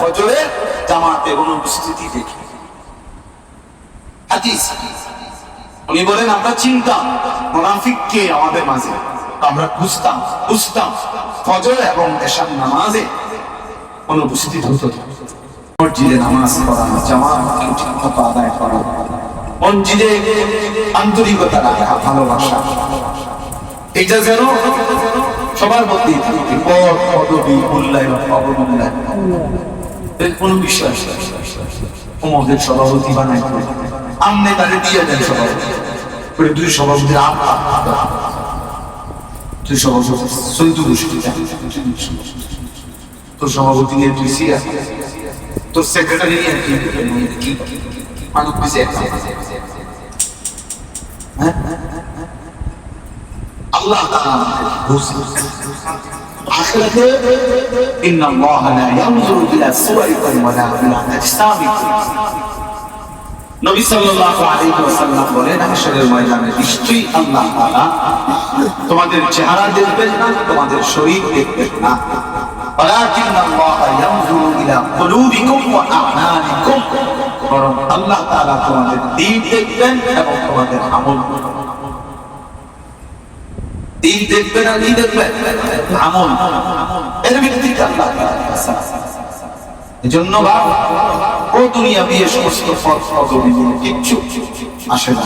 ফজরের জামাতে অনুপস্থিতি দেখি। হাদিস। উনি বলেন, আমরা চিনতাম মোনাফিক কে আমাদের মাঝে। আমরা বুঝতাম বুঝতাম, ফজর এবং এশার নামাজে অনুপস্থিত হতো মসজিদে নামাজ পড়া, জামাত ঠিক আদায় করা। মসজিদে আন্তরিকতা রাখা, ভালোবাসা। এটা যেন সবার মধ্যেই পদ পদবি, মূল্যায়ন, অবমূল্যায়ন। এর কোনো বিশ্বাস ওমদের সভাপতি বানাই আমনে তারে দিয়ে দেন সভাপতি। দুই সভাপতির তুই সভাপতি চৈত গোষ্ঠী তোর সভাপতি নিয়ে তুই সিয়া? তোর সেক্রেটারি নিয়ে কি মানুষ পিছিয়ে হ্যাঁ? আল্লাহ আখিরাতে ইন্না আল্লাহ লা ইয়ানজুরু ইলা সুওয়ারিকুম ওয়া লা ইলা আজসামিকুম নবী সাল্লাল্লাহু আলাইহি ওয়াসাল্লাম বলেন হাশরের ময়দানে নিশ্চয়ই আল্লাহ তাআলা তোমাদের চেহারা দেখবেন না তোমাদের শরীর দেখবেন না ولكن الله ينظر الى قلوبكم واعمالكم বরং আল্লাহ তাআলা তোমাদের দিন দেখবেন এবং তোমাদের আমল দিন দেখবেন আর কি দেখবেন আমল। এর আল্লাহ এজন্য বাপ, ও দুনিয়া বিয়ে সমস্ত ফল কিচ্ছু আসে না।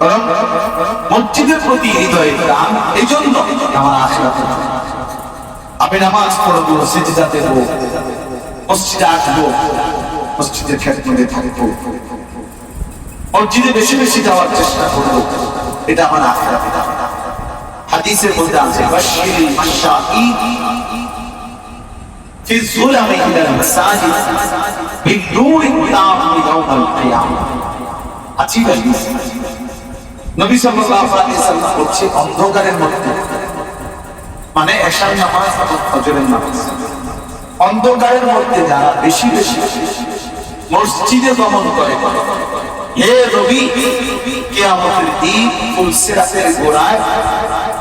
বরং মসজিদের প্রতি হৃদয় প্রাণ এই জন্য আমার আখেরাতে আমি নামাজ পড়ব, সেজদা দেব, মসজিদে আসব, মসজিদের ক্ষেত্রে থাকব। মসজিদে বেশি বেশি যাওয়ার চেষ্টা করব। এটা আমার আখেরাতে হাদিসের মধ্যে আছে বাশিরিল মাশাঈদ في الظلم إلى المساجد بالنور التام يوم القيامة عجيب الحديث নবী সাল্লাল্লাহু আলাইহি সাল্লাম বলছে অন্ধকারের মধ্যে মানে এশার নামাজ এবং ফজরের নামাজ অন্ধকারের মধ্যে যারা বেশি বেশি মসজিদে গমন করে হে নবী কিয়ামতের দিন ফুলসিরাতের গোড়ায়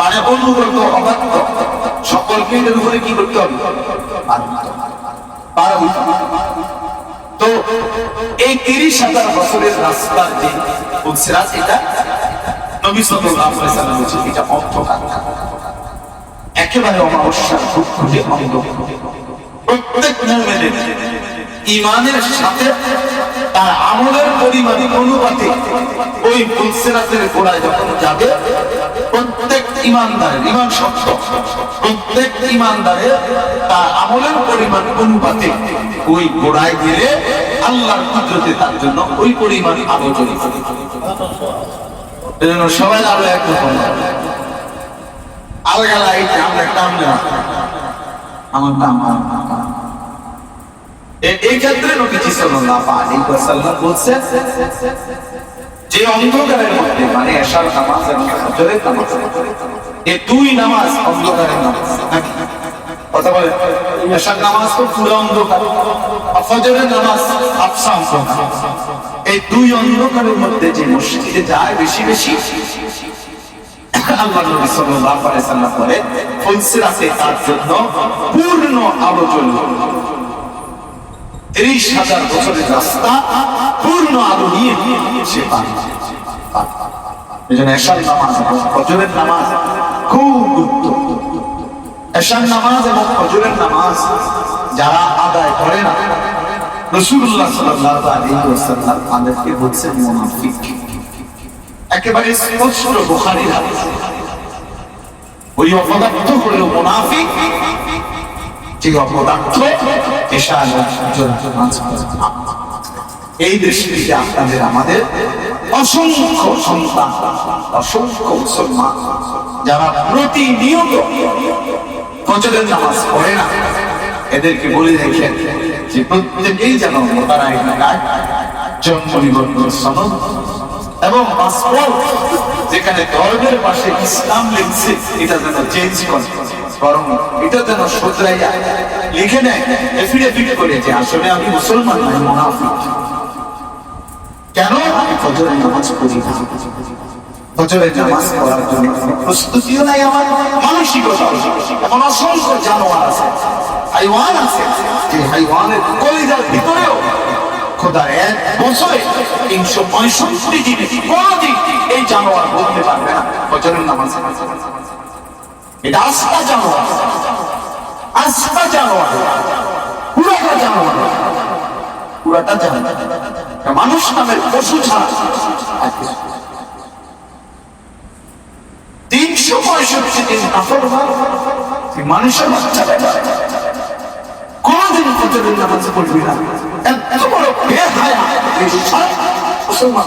মানে অনুগত অবাধ্য সকলকে এর উপরে কি করতে হবে। তো এই তিরিশ হাজার বছরের রাস্তার যে উৎসরাজ এটা এটা একেবারে অমাবস্যা ঘুটঘুটে অন্ধকার। প্রত্যেক মুমিনের ইমানের সাথে তার আমলের পরিমাণ অনুপাতে ওই ফুলসেরাতের গোড়ায় যখন যাবে, প্রত্যেক ইমানদারের, ইমান সত্য প্রত্যেক ইমানদারের তার আমলের পরিমাণ অনুপাতে ওই গোড়ায় গেলে আল্লাহর কুদরতে তার জন্য ওই পরিমাণ আলো চলে এজন্য সবাই আলো একরকম আলগা লাইট, আমরা কাম না আমার নাম এই ক্ষেত্রে নবীজি সাল্লাল্লাহু আলাইহি ওয়াসাল্লাম বলছেন, যে অন্ধকারের মধ্যে মানে এশার নামাজ এবং ফজরের নামাজ এই দুই নামাজ অন্ধকারের নামাজ কথা বলে এশার নামাজ তো পুরো অন্ধকার ফজরের নামাজ আফসা অন্ধকার এই দুই অন্ধকারের মধ্যে যে মসজিদে যায় বেশি বেশি, আল্লাহ নবী সাল্লাল্লাহু আলাইহি সাল্লাম বলে ফুলসিরাতে তার জন্য পূর্ণ আলো জ্বলবে তিরিশ হাজার বছরের রাস্তা পূর্ণ আলো নিয়ে সে এই জন্য এশার নামাজ এবং নামাজ খুব গুরুত্ব। এশার নামাজ এবং ফজরের নামাজ যারা আদায় করে না রসুল্লাহ সাল্লাল্লাহু আলাইহি ওয়াসাল্লাম তাদেরকে বলছেন মুনাফিক। একেবারে স্পষ্ট বুখারীর হাদিস। ওই অপদার্থ হলো মুনাফিক এই দৃষ্টিতে আপনাদের আমাদের অসংখ্য সন্তান, অসংখ্য মুসলমান, যারা প্রতিনিয়ত নামাজ পড়ে না, এদেরকে বলে দেখেন যে প্রত্যেকেই যেন তারা এলাকায় জন্ম নিবন্ধন সনদ এবং পাসপোর্ট যেখানে ধর্মের পাশে ইসলাম লিখছে এটা যেন চেঞ্জ করে। বরং এটা যেন শুধরাইয়া লিখে নেয় এফিডেভিট করে যে আসলে আমি মুসলমান নয় মুনাফিক। কেন? আমি ফজরের নামাজ পড়ি না। ফজরের নামাজ পড়ার জন্য প্রস্তুতিও নাই আমার মানসিকতা এমন অসংখ্য জানোয়ার আছে, হাইওয়ান আছে, যে হাইওয়ানের কলিজার ভিতরেও খোদা এক বছরে তিনশো পঁয়ষট্টি দিনে কোনদিন এই জানোয়ার বলতে পারবে না ফজরের নামাজ। এটা আস্থা জানোয়ার। আস্থা জানোয়ার। পুরাটা জানোয়ার। পুরাটা জানোয়ার। মানুষ নামের পশু ছাড়া তিনশো পঁয়ষট্টি দিন কাপড় তুই মানুষের বাচ্চা কোনদিন ফজরের নামাজ পড়বি না। এত বড় বেহায়া মুসলমান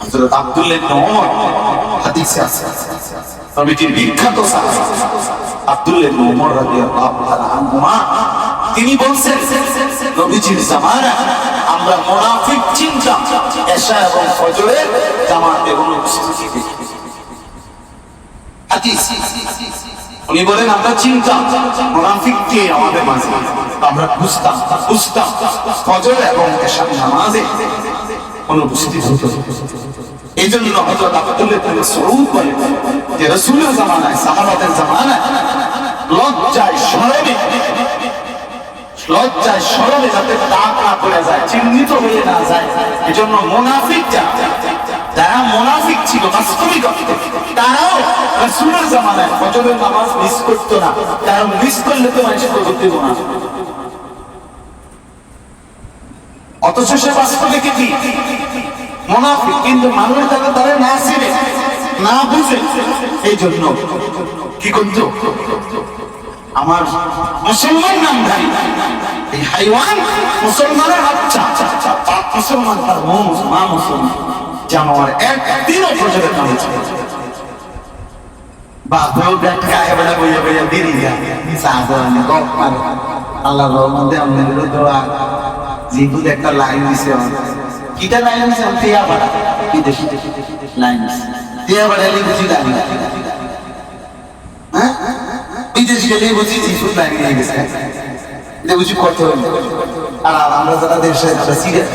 হযরত আব্দুল্লাহ ইবনে ওমর হাদিসে আছে। নবীজির বিখ্যাত সাহাবী আব্দুল্লাহ ইবনে ওমর রাদিয়াল্লাহু তাআলা আনহুমা, তিনি বলছেন, নবীজির জামানা আমরা মুনাফিক চিনতাম এশা এবং ফজরের জামাতে অনুপস্থিতি। দেখি হাদিস, উনি বলেন, আমরা চিনতাম মুনাফিক কে আমাদের মাঝে? আমরা বুঝতাম বুঝতাম, ফজর এবং এশার নামাজে অনুপস্থিত হতো। এই জন্য হযরত আব্দুল্লাহ সউদ বলেন যে রাসূলের জামানায়, সাহাবাদের জামানায় লজ্জায় শরমে লজ্জায় শরমে যাতে দাগ না পড়ে যায়, চিহ্নিত হয়ে না যায়। এজন্য মুনাফিক যারা মুনাফিক ছিল বাস্তবিক তারাও রাসূলের জামানায় ফজরের নামাজ মিস করতো না। কারণ মিস করলে তো মানুষের প্রগতি না। অথচ সে বাস্তবে কি? মুনাফিক, কিন্তু মানুষ তারা তারা না চিনে, না বুঝে এই জন্য কি করতো? আমার মুসলমান নামধারী এই হাইওয়ান মুসলমানের বাচ্চা। মুসলমান, তার মা মুসলমান। জানোয়ার নামে যায় সাধারণ গপ মারে। আল্লাহ রহমতে আমাদের দোয়া। জিবুদ একটা লাইন দিছে। কিটা লাইন আমি টিয়া বাড়া। বিদেশি। লাইন টিয়া বাড়া এলি বুঝি লাইন হ্যাঁ? বিদেশি গেলে বুঝি জিবুদ লাইন নিয়ে গেছে। এটা বুঝি কত। আর আমরা যারা দেশে সিরিয়াস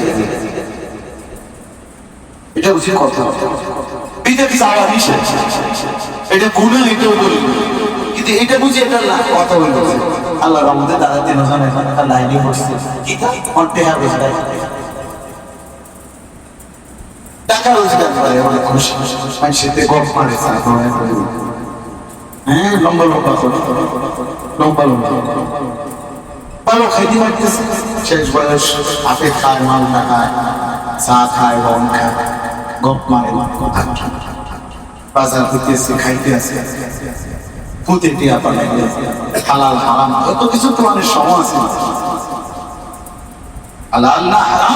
এটা বুঝি বিদেশি যাওয়া নিষেধ এটা গুণা এটাও বলি। কিন্তু এটা বুঝি এটা কথা বলতে আল্লাহ রহমতে দাদা তিনজন এখন লাইনে বসছে। অন্টে হবে টাকা রোজগার করে অনেক খুশি মানুষের গল্প মারে হ্যাঁ লম্বা লম্বা করে। লম্বা লম্বা ভালো খাইতে পারতেছে। শেষ বয়স আপে খায় মালটা খায় চা খায় রং খায়। গপ মারে বাজার হইতেছে, খাইতেছে। পুঁতে টিয়া পাঠাই হালাল, হারাম কত কিছু তো অনেক সময় আছে। হালাল হারাম?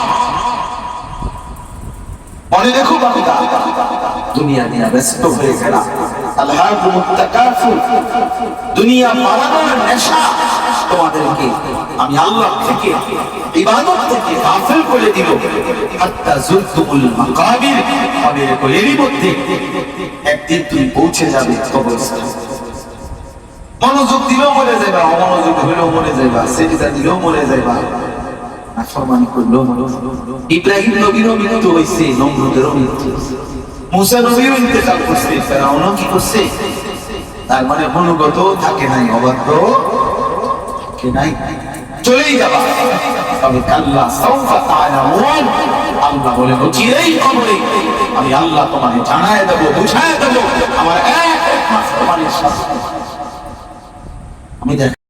মনে রেখো বান্দা দুনিয়া নিয়ে ব্যস্ত হয়ে তাকাসুর দুনিয়া বাড়ানোর নেশা তোমাদেরকে আমি আল্লাহ থেকে, ইবাদত থেকে গাফিল করে দিল হাত্তা যুরতুমুল মাকাবির রেখো এরই মধ্যে একদিন তুমি পৌঁছে যাবে কবরস্থানে। মনোযোগ দিলেও মরে যাবা অমনোযোগ হইলেও মরে যাবা সেটা দিলেও মরে যাবা ইব্রাহিম নবীরও মৃত্যু হয়েছে নমরুদেরও মৃত্যু মুসা ইন্তেকাল করছে কি করছে? তার মানে অনুগত থাকে নাই, অবাধ্য নাই। চলেই যাবা। আল্লাহ আমি আল্লাহ তোমাকে আমি দেখ